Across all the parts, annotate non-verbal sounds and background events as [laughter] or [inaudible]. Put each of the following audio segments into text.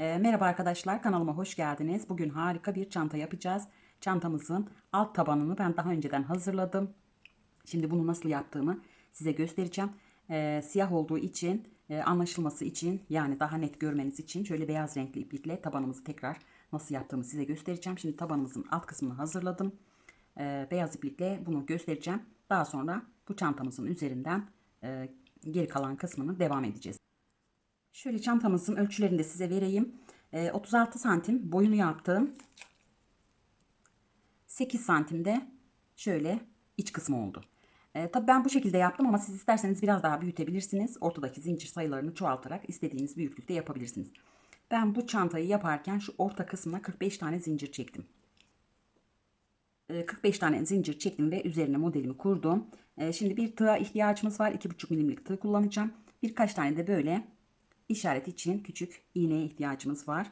Ee, merhaba arkadaşlar kanalıma hoş geldiniz. Bugün harika bir çanta yapacağız. Çantamızın alt tabanını ben daha önceden hazırladım. Şimdi bunu nasıl yaptığımı size göstereceğim. Ee, siyah olduğu için e, anlaşılması için yani daha net görmeniz için şöyle beyaz renkli iplikle tabanımızı tekrar nasıl yaptığımı size göstereceğim. Şimdi tabanımızın alt kısmını hazırladım. Ee, beyaz iplikle bunu göstereceğim. Daha sonra bu çantamızın üzerinden e, geri kalan kısmını devam edeceğiz. Şöyle çantamızın ölçülerini de size vereyim. Ee, 36 santim boyunu yaptım. 8 santimde şöyle iç kısmı oldu. Ee, tabii ben bu şekilde yaptım ama siz isterseniz biraz daha büyütebilirsiniz. Ortadaki zincir sayılarını çoğaltarak istediğiniz büyüklükte yapabilirsiniz. Ben bu çantayı yaparken şu orta kısmına 45 tane zincir çektim. 45 tane zincir çektim ve üzerine modelimi kurdum. Ee, Şimdi bir tığa ihtiyacımız var. 2,5 milimlik tığ kullanacağım. Birkaç tane de böyle işaret için küçük iğneye ihtiyacımız var.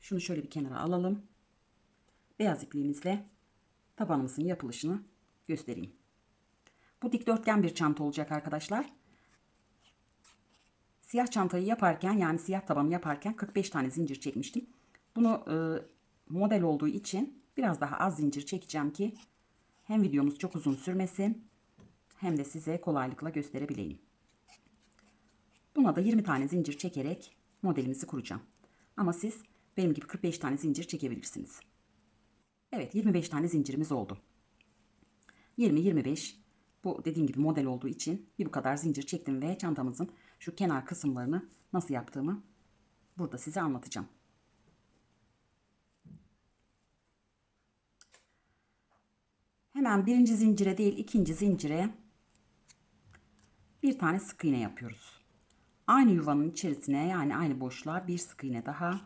Şunu şöyle bir kenara alalım. Beyaz ipliğimizle tabanımızın yapılışını göstereyim. Bu dikdörtgen bir çanta olacak arkadaşlar. Siyah çantayı yaparken yani siyah tabanı yaparken 45 tane zincir çekmiştim. Bunu e, model olduğu için biraz daha az zincir çekeceğim ki hem videomuz çok uzun sürmesin hem de size kolaylıkla gösterebileyim. Buna da 20 tane zincir çekerek modelimizi kuracağım. Ama siz benim gibi 45 tane zincir çekebilirsiniz. Evet 25 tane zincirimiz oldu. 20-25 bu dediğim gibi model olduğu için bir bu kadar zincir çektim ve çantamızın şu kenar kısımlarını nasıl yaptığımı burada size anlatacağım. Hemen birinci zincire değil ikinci zincire bir tane sık iğne yapıyoruz. Aynı yuvanın içerisine yani aynı boşluğa bir sık iğne daha.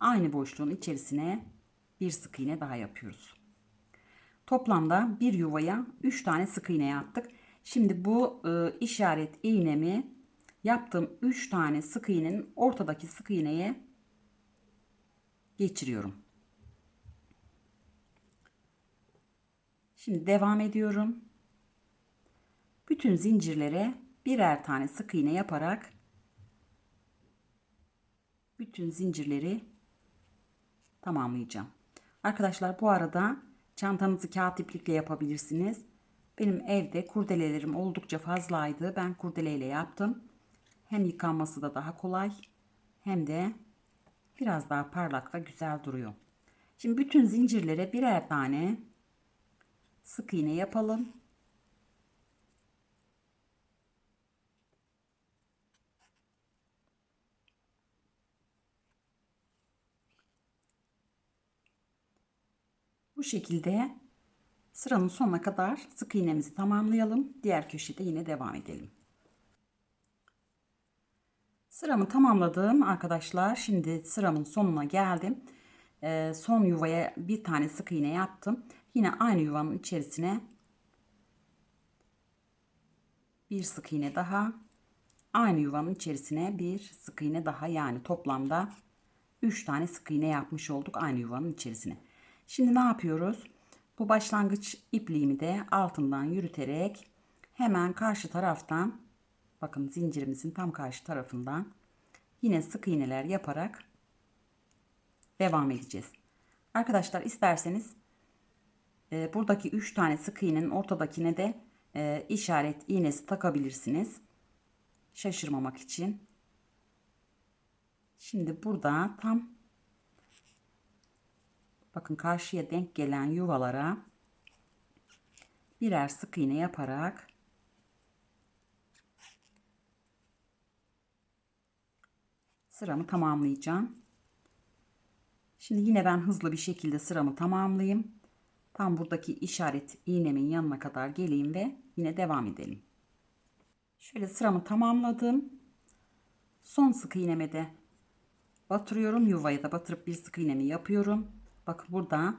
Aynı boşluğun içerisine bir sık iğne daha yapıyoruz. Toplamda bir yuvaya 3 tane sık iğne yaptık. Şimdi bu e, işaret iğnemi yaptığım 3 tane sık iğnenin ortadaki sık iğneye geçiriyorum. Şimdi devam ediyorum. Bütün zincirlere birer tane sık iğne yaparak bütün zincirleri tamamlayacağım. Arkadaşlar bu arada çantanızı kağıt iplikle yapabilirsiniz. Benim evde kurdelelerim oldukça fazlaydı. Ben kurdeleyle yaptım. Hem yıkanması da daha kolay hem de biraz daha parlak ve güzel duruyor. Şimdi bütün zincirlere birer tane sık iğne yapalım. Bu şekilde sıranın sonuna kadar sık iğnemizi tamamlayalım. Diğer köşede yine devam edelim. Sıramı tamamladım arkadaşlar. Şimdi sıramın sonuna geldim. Ee, son yuvaya bir tane sık iğne yaptım. Yine aynı yuvanın içerisine bir sık iğne daha. Aynı yuvanın içerisine bir sık iğne daha yani toplamda 3 tane sık iğne yapmış olduk aynı yuvanın içerisine. Şimdi ne yapıyoruz? Bu başlangıç ipliğimi de altından yürüterek hemen karşı taraftan bakın zincirimizin tam karşı tarafından yine sık iğneler yaparak devam edeceğiz. Arkadaşlar isterseniz e, buradaki 3 tane sık iğnenin ortadakine de e, işaret iğnesi takabilirsiniz. Şaşırmamak için. Şimdi burada tam bakın karşıya denk gelen yuvalara birer sık iğne yaparak sıramı tamamlayacağım. Şimdi yine ben hızlı bir şekilde sıramı tamamlayayım. Tam buradaki işaret iğnemin yanına kadar geleyim ve yine devam edelim. Şöyle sıramı tamamladım. Son sık iğneme de batırıyorum. Yuvaya da batırıp bir sık iğnemi yapıyorum. Bakın burada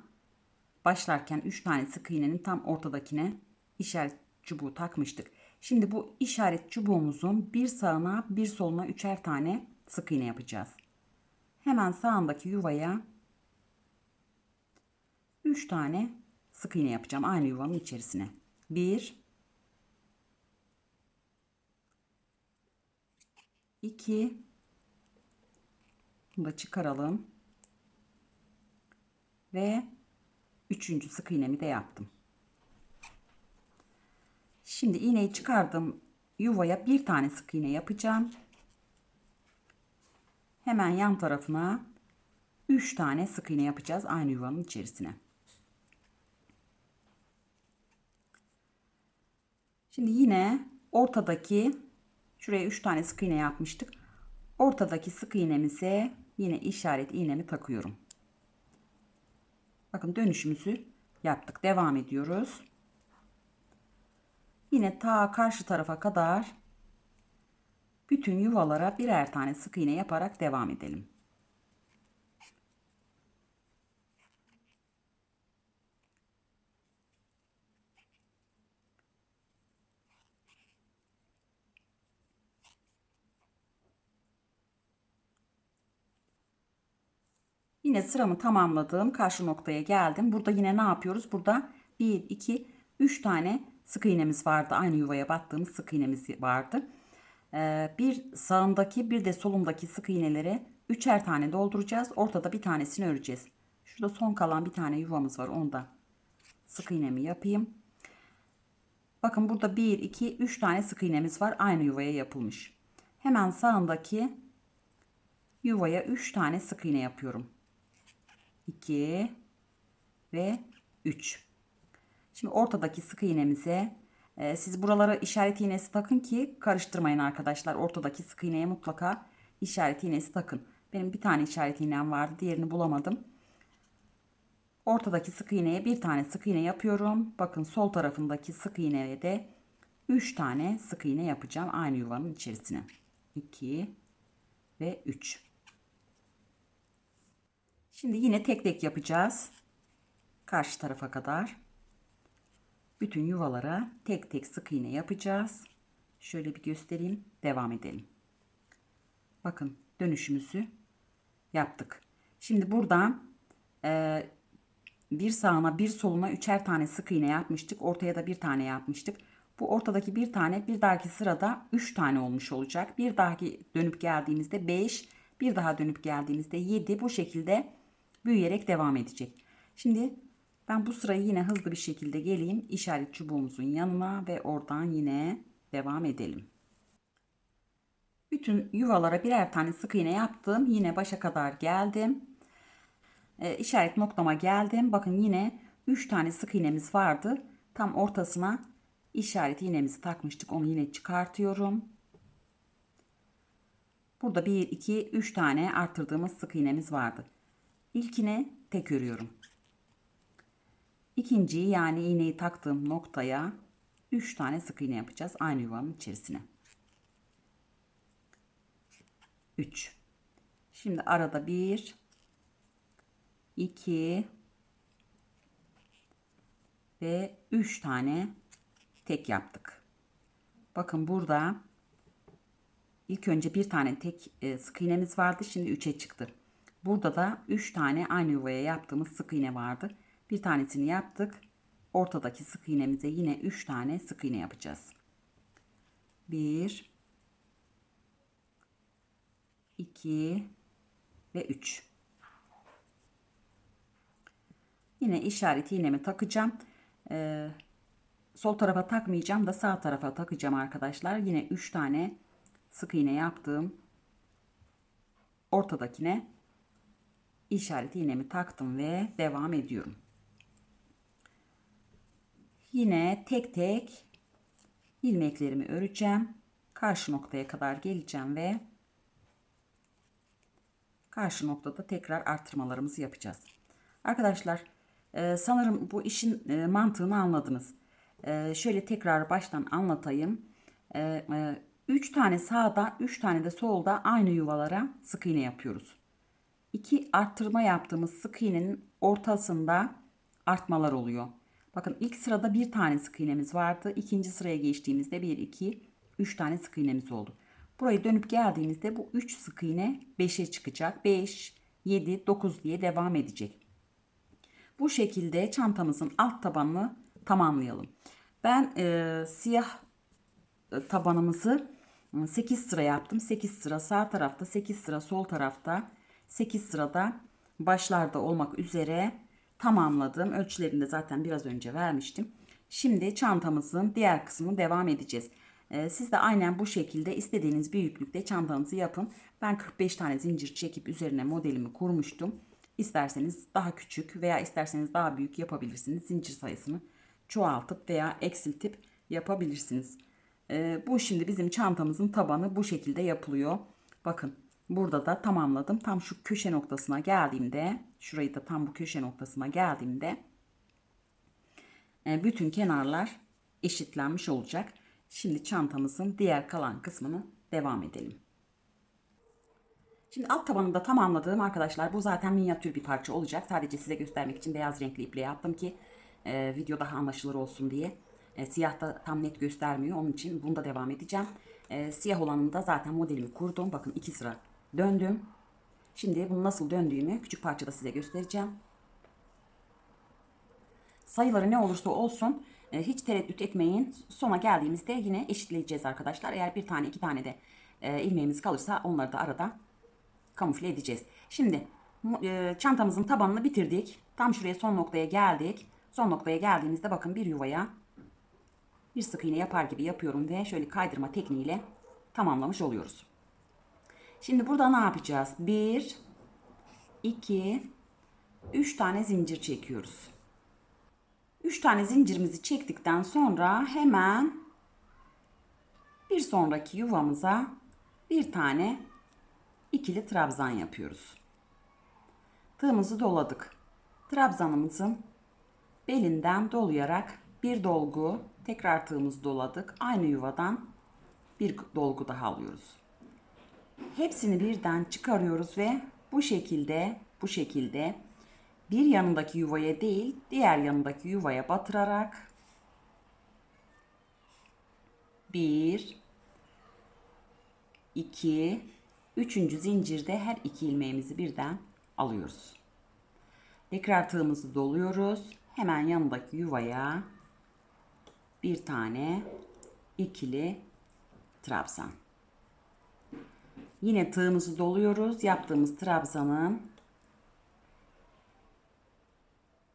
başlarken 3 tane sık iğnenin tam ortadakine işaret çubuğu takmıştık. Şimdi bu işaret çubuğumuzun bir sağına bir soluna üçer tane sık iğne yapacağız. Hemen sağındaki yuvaya 3 tane sık iğne yapacağım aynı yuvanın içerisine. 1 2 Bunu da çıkaralım. Ve üçüncü sık iğnemi de yaptım. Şimdi iğneyi çıkardım. Yuvaya bir tane sık iğne yapacağım. Hemen yan tarafına 3 tane sık iğne yapacağız aynı yuvanın içerisine. Şimdi yine ortadaki şuraya 3 tane sık iğne yapmıştık. Ortadaki sık iğnemize yine işaret iğnemi takıyorum. Bakın dönüşümüzü yaptık. Devam ediyoruz. Yine ta karşı tarafa kadar bütün yuvalara birer tane sık iğne yaparak devam edelim. Yine sıramı tamamladım. Karşı noktaya geldim. Burada yine ne yapıyoruz? Burada 1, 2, 3 tane sık iğnemiz vardı. Aynı yuvaya battığımız sık iğnemiz vardı. Ee, bir sağındaki bir de solundaki sık iğnelere üçer tane dolduracağız. Ortada bir tanesini öreceğiz. Şurada son kalan bir tane yuvamız var. Onda sık iğnemi yapayım. Bakın burada 1, 2, 3 tane sık iğnemiz var. Aynı yuvaya yapılmış. Hemen sağındaki yuvaya 3 tane sık iğne yapıyorum. 2 ve 3. Şimdi ortadaki sık iğnemize e, siz buralara işaret iğnesi takın ki karıştırmayın arkadaşlar. Ortadaki sık iğneye mutlaka işaret iğnesi takın. Benim bir tane işaret iğnem vardı. Diğerini bulamadım. Ortadaki sık iğneye bir tane sık iğne yapıyorum. Bakın sol tarafındaki sık iğneye de 3 tane sık iğne yapacağım aynı yuvanın içerisine. 2 ve 3. Şimdi yine tek tek yapacağız. Karşı tarafa kadar. Bütün yuvalara tek tek sık iğne yapacağız. Şöyle bir göstereyim. Devam edelim. Bakın dönüşümüzü yaptık. Şimdi buradan e, bir sağına bir soluna üçer tane sık iğne yapmıştık. Ortaya da bir tane yapmıştık. Bu ortadaki bir tane bir dahaki sırada üç tane olmuş olacak. Bir dahaki dönüp geldiğimizde beş, bir daha dönüp geldiğimizde yedi. Bu şekilde büyüyerek devam edecek. Şimdi ben bu sırayı yine hızlı bir şekilde geleyim işaret çubuğumuzun yanına ve oradan yine devam edelim. Bütün yuvalara birer tane sık iğne yaptım. Yine başa kadar geldim. E, işaret noktama geldim. Bakın yine 3 tane sık iğnemiz vardı. Tam ortasına işaret iğnemizi takmıştık. Onu yine çıkartıyorum. Burada 1, 2, 3 tane arttırdığımız sık iğnemiz vardı. İlkine tek örüyorum. İkinciyi yani iğneyi taktığım noktaya 3 tane sık iğne yapacağız aynı yuvanın içerisine. 3. Şimdi arada 1 2 ve 3 tane tek yaptık. Bakın burada ilk önce bir tane tek e, sık iğnemiz vardı. Şimdi 3'e çıktı. Burada da 3 tane aynı yuvaya yaptığımız sık iğne vardı. Bir tanesini yaptık. Ortadaki sık iğnemize yine 3 tane sık iğne yapacağız. 1 2 ve 3. Yine işaret iğnemi takacağım. Ee, sol tarafa takmayacağım da sağ tarafa takacağım arkadaşlar. Yine 3 tane sık iğne yaptım. Ortadakine işaret iğnemi taktım ve devam ediyorum. Yine tek tek ilmeklerimi öreceğim. Karşı noktaya kadar geleceğim ve karşı noktada tekrar arttırmalarımızı yapacağız. Arkadaşlar e, sanırım bu işin e, mantığını anladınız. E, şöyle tekrar baştan anlatayım. 3 tane sağda 3 tane de solda aynı yuvalara sık iğne yapıyoruz. 2 arttırma yaptığımız sık iğnenin ortasında artmalar oluyor. Bakın ilk sırada bir tane sık iğnemiz vardı. İkinci sıraya geçtiğimizde 1, 2, 3 tane sık iğnemiz oldu. Burayı dönüp geldiğimizde bu 3 sık iğne 5'e çıkacak. 5, 7, 9 diye devam edecek. Bu şekilde çantamızın alt tabanını tamamlayalım. Ben e, siyah e, tabanımızı 8 sıra yaptım. 8 sıra sağ tarafta, 8 sıra sol tarafta 8 sırada başlarda olmak üzere tamamladım. Ölçülerini de zaten biraz önce vermiştim. Şimdi çantamızın diğer kısmını devam edeceğiz. Ee, siz de aynen bu şekilde istediğiniz büyüklükte çantanızı yapın. Ben 45 tane zincir çekip üzerine modelimi kurmuştum. İsterseniz daha küçük veya isterseniz daha büyük yapabilirsiniz. Zincir sayısını çoğaltıp veya eksiltip yapabilirsiniz. Ee, bu şimdi bizim çantamızın tabanı bu şekilde yapılıyor. Bakın burada da tamamladım. Tam şu köşe noktasına geldiğimde şurayı da tam bu köşe noktasına geldiğimde e, bütün kenarlar eşitlenmiş olacak. Şimdi çantamızın diğer kalan kısmını devam edelim. Şimdi alt tabanını da tamamladığım arkadaşlar bu zaten minyatür bir parça olacak. Sadece size göstermek için beyaz renkli iple yaptım ki e, video daha anlaşılır olsun diye. E, siyah da tam net göstermiyor. Onun için bunda devam edeceğim. E, siyah olanında zaten modelimi kurdum. Bakın iki sıra döndüm. Şimdi bunu nasıl döndüğümü küçük parçada size göstereceğim. Sayıları ne olursa olsun e, hiç tereddüt etmeyin. Sona geldiğimizde yine eşitleyeceğiz arkadaşlar. Eğer bir tane iki tane de e, ilmeğimiz kalırsa onları da arada kamufle edeceğiz. Şimdi e, çantamızın tabanını bitirdik. Tam şuraya son noktaya geldik. Son noktaya geldiğimizde bakın bir yuvaya bir sık iğne yapar gibi yapıyorum ve şöyle kaydırma tekniğiyle tamamlamış oluyoruz. Şimdi burada ne yapacağız? 1 2 3 tane zincir çekiyoruz. 3 tane zincirimizi çektikten sonra hemen bir sonraki yuvamıza bir tane ikili trabzan yapıyoruz. Tığımızı doladık. Trabzanımızın belinden dolayarak bir dolgu tekrar tığımızı doladık. Aynı yuvadan bir dolgu daha alıyoruz. Hepsini birden çıkarıyoruz ve bu şekilde bu şekilde bir yanındaki yuvaya değil diğer yanındaki yuvaya batırarak bir iki üçüncü zincirde her iki ilmeğimizi birden alıyoruz. Tekrar tığımızı doluyoruz. Hemen yanındaki yuvaya bir tane ikili trabzan. Yine tığımızı doluyoruz. Yaptığımız trabzanın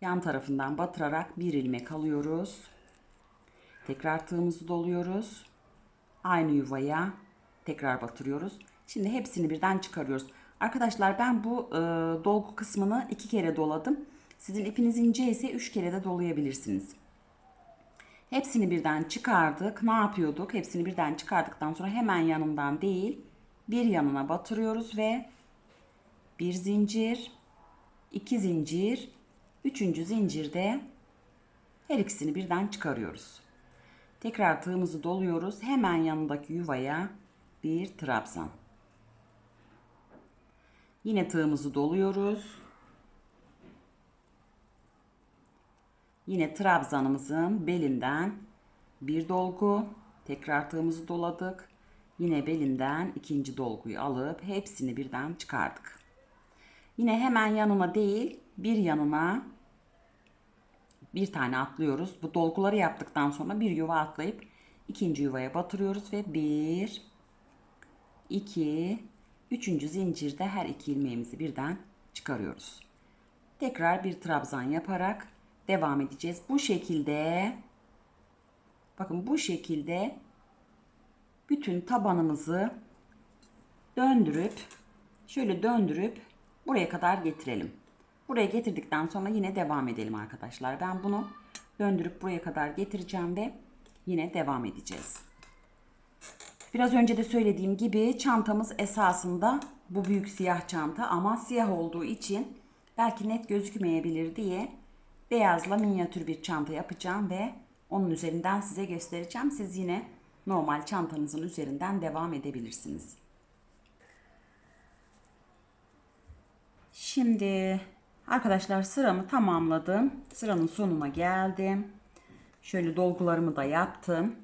yan tarafından batırarak bir ilmek alıyoruz. Tekrar tığımızı doluyoruz. Aynı yuvaya tekrar batırıyoruz. Şimdi hepsini birden çıkarıyoruz. Arkadaşlar ben bu e, dolgu kısmını iki kere doladım. Sizin ipiniz ince ise üç kere de dolayabilirsiniz. Hepsini birden çıkardık. Ne yapıyorduk? Hepsini birden çıkardıktan sonra hemen yanından değil bir yanına batırıyoruz ve bir zincir, iki zincir, üçüncü zincirde her ikisini birden çıkarıyoruz. Tekrar tığımızı doluyoruz. Hemen yanındaki yuvaya bir trabzan. Yine tığımızı doluyoruz. Yine trabzanımızın belinden bir dolgu. Tekrar tığımızı doladık. Yine belinden ikinci dolguyu alıp hepsini birden çıkardık. Yine hemen yanına değil bir yanına bir tane atlıyoruz. Bu dolguları yaptıktan sonra bir yuva atlayıp ikinci yuvaya batırıyoruz ve bir, iki, üçüncü zincirde her iki ilmeğimizi birden çıkarıyoruz. Tekrar bir trabzan yaparak devam edeceğiz. Bu şekilde bakın bu şekilde bütün tabanımızı döndürüp şöyle döndürüp buraya kadar getirelim. Buraya getirdikten sonra yine devam edelim arkadaşlar. Ben bunu döndürüp buraya kadar getireceğim ve yine devam edeceğiz. Biraz önce de söylediğim gibi çantamız esasında bu büyük siyah çanta ama siyah olduğu için belki net gözükmeyebilir diye beyazla minyatür bir çanta yapacağım ve onun üzerinden size göstereceğim. Siz yine normal çantanızın üzerinden devam edebilirsiniz. Şimdi arkadaşlar sıramı tamamladım. Sıranın sonuna geldim. Şöyle dolgularımı da yaptım.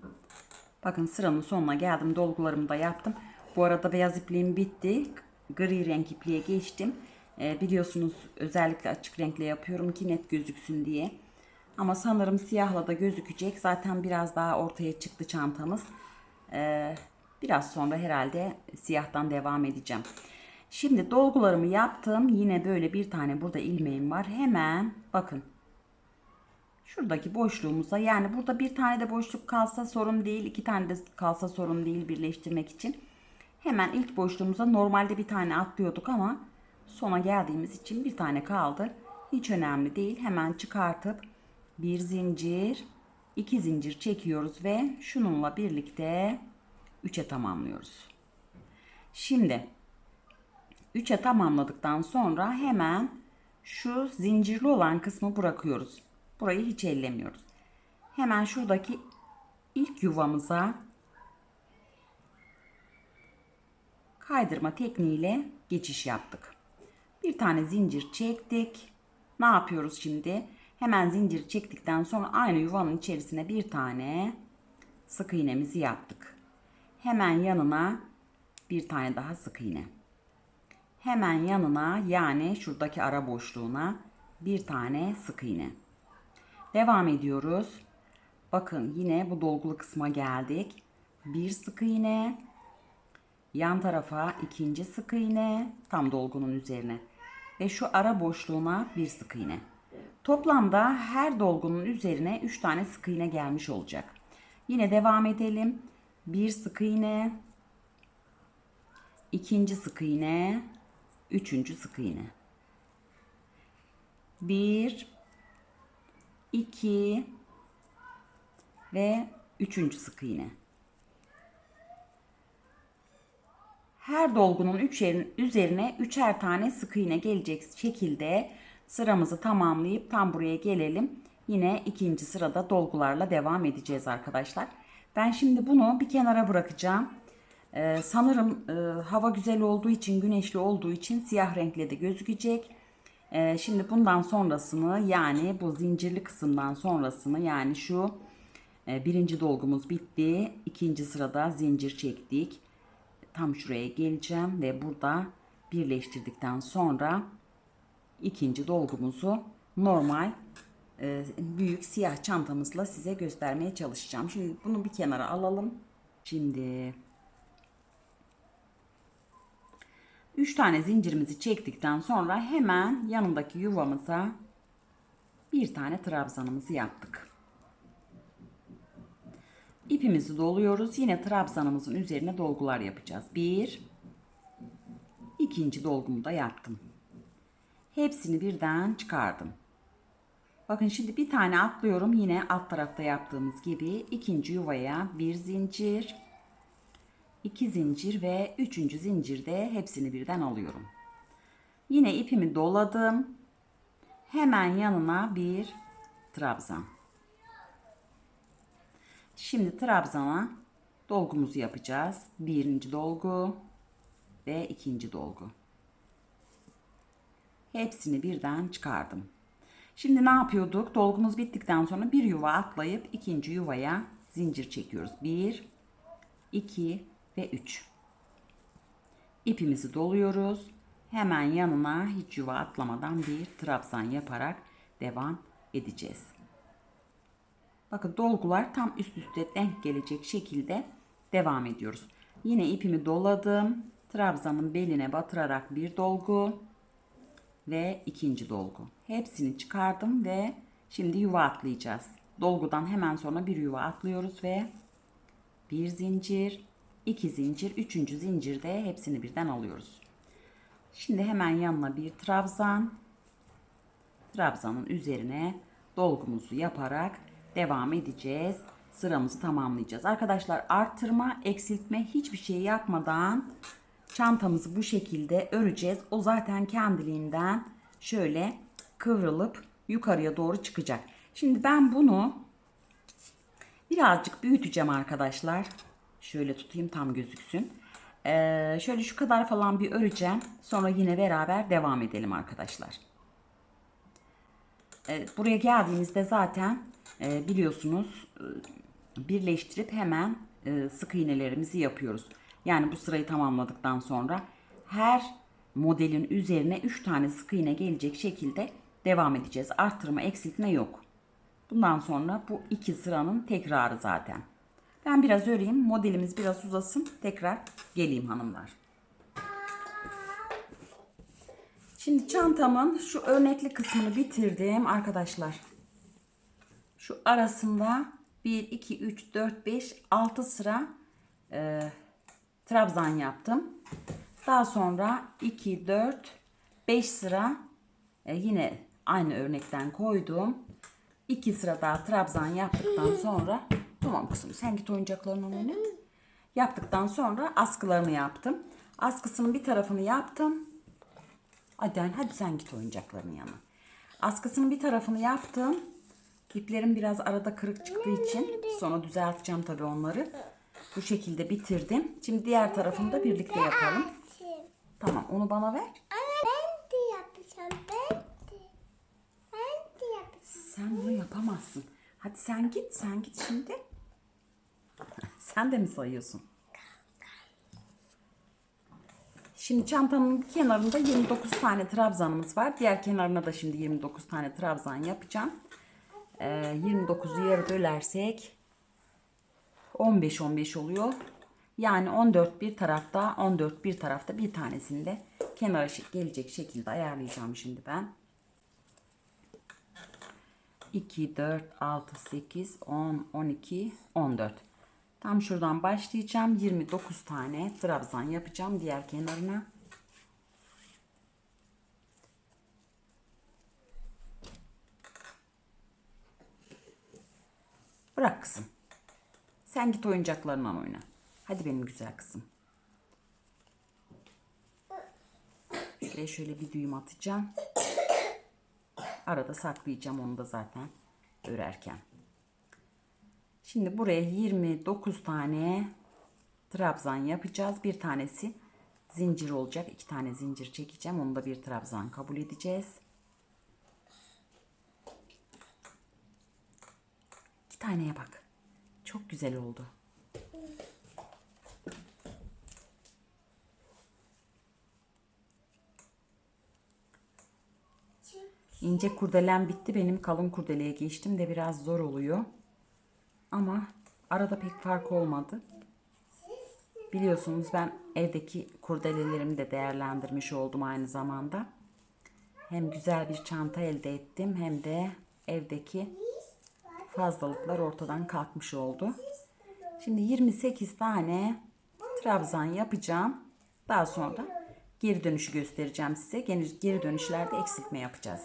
Bakın sıranın sonuna geldim. Dolgularımı da yaptım. Bu arada beyaz ipliğim bitti. Gri renk ipliğe geçtim. Ee, biliyorsunuz özellikle açık renkle yapıyorum ki net gözüksün diye. Ama sanırım siyahla da gözükecek. Zaten biraz daha ortaya çıktı çantamız. Ee, biraz sonra herhalde siyahtan devam edeceğim. Şimdi dolgularımı yaptım. Yine böyle bir tane burada ilmeğim var. Hemen bakın. Şuradaki boşluğumuza yani burada bir tane de boşluk kalsa sorun değil. iki tane de kalsa sorun değil birleştirmek için. Hemen ilk boşluğumuza normalde bir tane atlıyorduk ama sona geldiğimiz için bir tane kaldı. Hiç önemli değil. Hemen çıkartıp bir zincir, iki zincir çekiyoruz ve şununla birlikte 3'e tamamlıyoruz. Şimdi 3'e tamamladıktan sonra hemen şu zincirli olan kısmı bırakıyoruz. Burayı hiç ellemiyoruz. Hemen şuradaki ilk yuvamıza kaydırma tekniğiyle geçiş yaptık. Bir tane zincir çektik. Ne yapıyoruz şimdi? Hemen zincir çektikten sonra aynı yuvanın içerisine bir tane sık iğnemizi yaptık. Hemen yanına bir tane daha sık iğne. Hemen yanına yani şuradaki ara boşluğuna bir tane sık iğne. Devam ediyoruz. Bakın yine bu dolgulu kısma geldik. Bir sık iğne. Yan tarafa ikinci sık iğne. Tam dolgunun üzerine. Ve şu ara boşluğuna bir sık iğne. Toplamda her dolgunun üzerine 3 tane sık iğne gelmiş olacak. Yine devam edelim. Bir sık iğne. ikinci sık iğne. Üçüncü sık iğne. Bir, 2 ve 3. sık iğne. Her dolgunun üçerin üzerine üçer tane sık iğne gelecek şekilde sıramızı tamamlayıp tam buraya gelelim. Yine ikinci sırada dolgularla devam edeceğiz arkadaşlar. Ben şimdi bunu bir kenara bırakacağım. Ee, sanırım e, hava güzel olduğu için, güneşli olduğu için siyah renkle de gözükecek. Ee, şimdi bundan sonrasını yani bu zincirli kısımdan sonrasını yani şu e, birinci dolgumuz bitti. ikinci sırada zincir çektik. Tam şuraya geleceğim ve burada birleştirdikten sonra ikinci dolgumuzu normal e, büyük siyah çantamızla size göstermeye çalışacağım. Şimdi bunu bir kenara alalım. Şimdi 3 tane zincirimizi çektikten sonra hemen yanındaki yuvamıza bir tane trabzanımızı yaptık. İpimizi doluyoruz. Yine trabzanımızın üzerine dolgular yapacağız. Bir, ikinci dolgumu da yaptım. Hepsini birden çıkardım. Bakın şimdi bir tane atlıyorum. Yine alt tarafta yaptığımız gibi ikinci yuvaya bir zincir, 2 zincir ve 3. zincirde hepsini birden alıyorum. Yine ipimi doladım. Hemen yanına bir trabzan. Şimdi trabzana dolgumuzu yapacağız. Birinci dolgu ve ikinci dolgu. Hepsini birden çıkardım. Şimdi ne yapıyorduk? Dolgumuz bittikten sonra bir yuva atlayıp ikinci yuvaya zincir çekiyoruz. 1 2 ve 3. İpimizi doluyoruz. Hemen yanına hiç yuva atlamadan bir trabzan yaparak devam edeceğiz. Bakın dolgular tam üst üste denk gelecek şekilde devam ediyoruz. Yine ipimi doladım. Trabzanın beline batırarak bir dolgu ve ikinci dolgu. Hepsini çıkardım ve şimdi yuva atlayacağız. Dolgudan hemen sonra bir yuva atlıyoruz ve bir zincir 2 zincir, 3. zincirde hepsini birden alıyoruz. Şimdi hemen yanına bir trabzan. Trabzanın üzerine dolgumuzu yaparak devam edeceğiz. Sıramızı tamamlayacağız. Arkadaşlar arttırma, eksiltme hiçbir şey yapmadan çantamızı bu şekilde öreceğiz. O zaten kendiliğinden şöyle kıvrılıp yukarıya doğru çıkacak. Şimdi ben bunu birazcık büyüteceğim arkadaşlar. Şöyle tutayım tam gözüksün. Ee, şöyle şu kadar falan bir öreceğim. Sonra yine beraber devam edelim arkadaşlar. Ee, buraya geldiğimizde zaten e, biliyorsunuz e, birleştirip hemen e, sık iğnelerimizi yapıyoruz. Yani bu sırayı tamamladıktan sonra her modelin üzerine 3 tane sık iğne gelecek şekilde devam edeceğiz. Arttırma, eksiltme yok. Bundan sonra bu iki sıranın tekrarı zaten. Ben biraz öreyim. Modelimiz biraz uzasın. Tekrar geleyim hanımlar. Şimdi çantamın şu örnekli kısmını bitirdim arkadaşlar. Şu arasında 1, 2, 3, 4, 5, 6 sıra e, trabzan yaptım. Daha sonra 2, 4, 5 sıra e, yine aynı örnekten koydum. 2 sıra daha trabzan yaptıktan sonra tamam kızım sen git oyuncaklarına oyna. Yaptıktan sonra askılarını yaptım. Askısının bir tarafını yaptım. Anne, hadi sen git oyuncakların yanına. Askısının bir tarafını yaptım. İplerim biraz arada kırık çıktığı için sonra düzelteceğim tabii onları. Bu şekilde bitirdim. Şimdi diğer tarafını da birlikte yapalım. Tamam onu bana ver. Ben de yapacağım. Ben de. Ben de yapacağım. Sen bunu yapamazsın. Hadi sen git, sen git şimdi. [laughs] sen de mi sayıyorsun? Şimdi çantanın bir kenarında 29 tane trabzanımız var. Diğer kenarına da şimdi 29 tane trabzan yapacağım. Ee, 29'u yarı bölersek 15-15 oluyor. Yani 14 bir tarafta, 14 bir tarafta bir tanesini de kenara gelecek şekilde ayarlayacağım şimdi ben. 2, 4, 6, 8, 10, 12, 14. Tam şuradan başlayacağım. 29 tane trabzan yapacağım diğer kenarına. Bırak kızım. Sen git oyuncaklarından oyna. Hadi benim güzel kızım. Şuraya şöyle bir düğüm atacağım. Arada saklayacağım onu da zaten örerken. Şimdi buraya 29 tane trabzan yapacağız. Bir tanesi zincir olacak. iki tane zincir çekeceğim. Onu da bir trabzan kabul edeceğiz. İki taneye bak. Çok güzel oldu. İnce kurdelem bitti. Benim kalın kurdeleye geçtim de biraz zor oluyor. Ama arada pek fark olmadı. Biliyorsunuz ben evdeki kurdelelerimi de değerlendirmiş oldum aynı zamanda. Hem güzel bir çanta elde ettim hem de evdeki fazlalıklar ortadan kalkmış oldu. Şimdi 28 tane trabzan yapacağım. Daha sonra geri dönüşü göstereceğim size. Geri dönüşlerde eksiltme yapacağız.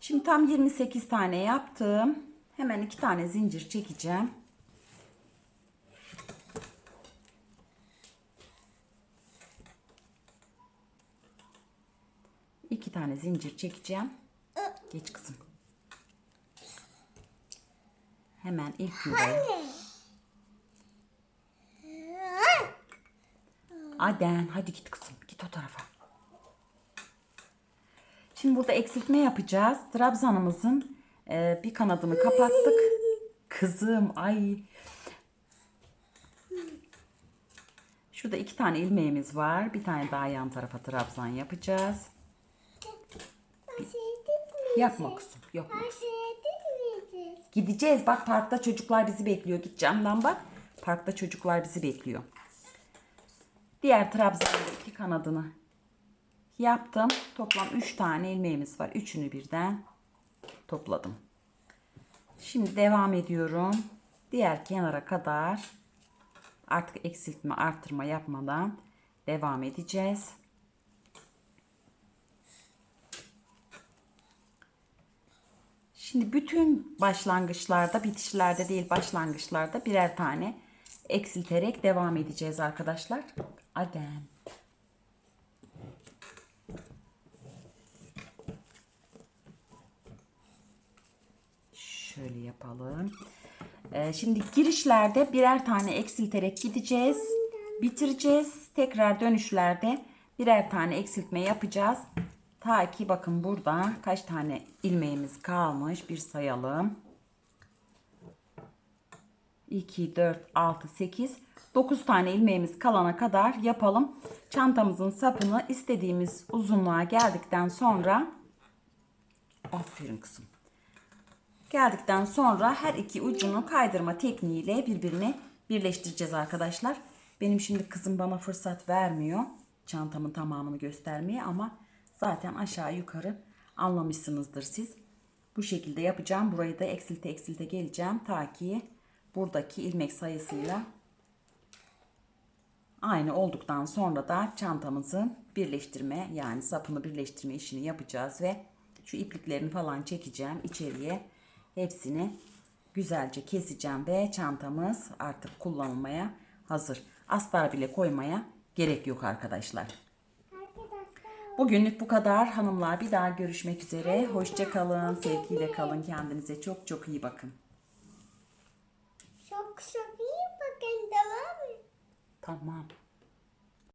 Şimdi tam 28 tane yaptım. Hemen iki tane zincir çekeceğim. İki tane zincir çekeceğim. Geç kızım. Hemen ilk yuvaya. Aden hadi git kızım git o tarafa. Şimdi burada eksiltme yapacağız. Trabzanımızın e, bir kanadını kapattık. Kızım ay. Şurada iki tane ilmeğimiz var. Bir tane daha yan tarafa trabzan yapacağız. Yapma kızım yapma kızım. Gideceğiz. Bak parkta çocuklar bizi bekliyor. Git camdan bak. Parkta çocuklar bizi bekliyor. Diğer trabzanın iki kanadını yaptım. Toplam 3 tane ilmeğimiz var. Üçünü birden topladım. Şimdi devam ediyorum. Diğer kenara kadar artık eksiltme artırma yapmadan devam edeceğiz. Şimdi bütün başlangıçlarda, bitişlerde değil başlangıçlarda birer tane eksilterek devam edeceğiz arkadaşlar. Again. Şöyle yapalım. Ee, şimdi girişlerde birer tane eksilterek gideceğiz. Bitireceğiz. Tekrar dönüşlerde birer tane eksiltme yapacağız. Ta ki bakın burada kaç tane ilmeğimiz kalmış bir sayalım. 2, 4, 6, 8, 9 tane ilmeğimiz kalana kadar yapalım. Çantamızın sapını istediğimiz uzunluğa geldikten sonra aferin kızım. Geldikten sonra her iki ucunu kaydırma tekniğiyle birbirine birleştireceğiz arkadaşlar. Benim şimdi kızım bana fırsat vermiyor. çantamın tamamını göstermeye ama zaten aşağı yukarı anlamışsınızdır siz. Bu şekilde yapacağım. Burayı da eksilte eksilte geleceğim ta ki buradaki ilmek sayısıyla aynı olduktan sonra da çantamızın birleştirme yani sapını birleştirme işini yapacağız ve şu ipliklerini falan çekeceğim içeriye. Hepsini güzelce keseceğim ve çantamız artık kullanılmaya hazır. Astar bile koymaya gerek yok arkadaşlar. Bugünlük bu kadar hanımlar. Bir daha görüşmek üzere. Hoşça kalın. Sevgiyle kalın. Kendinize çok çok iyi bakın. Çok çok iyi bakın tamam mı? Tamam.